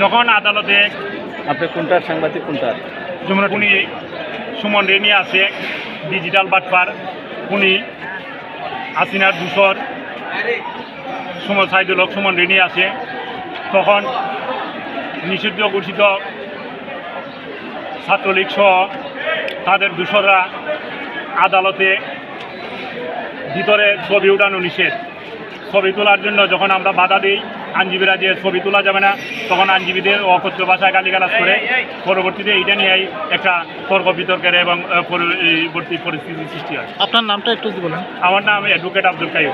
তখন আদালতে আপনি কোনটার সাংবাদিক কোনটার উনি সুমন রেনি আছে ডিজিটাল বাটপার উনি আসিনার দুশোর সুমন সাইদুল হক সুমন রেনি আছে। তখন নিষিদ্ধ ঘোষিত ছাত্রলীগ সহ তাদের দূষররা আদালতে ভিতরে ছবি উঠানো নিষেধ। ছবি তোলার জন্য যখন আমরা বাধা দিই আইনজীবীরা যে ছবি তোলা যাবে না তখন আইনজীবীদের অকথ্য ভাষায় গালিগালাজ করে পরবর্তীতে এইটা নিয়েই একটা তর্ক বিতর্কের এবং পরবর্তী পরিস্থিতির সৃষ্টি হয়। আপনার নামটা একটু বলেন। আমার নাম অ্যাডভোকেট আব্দুল কাইম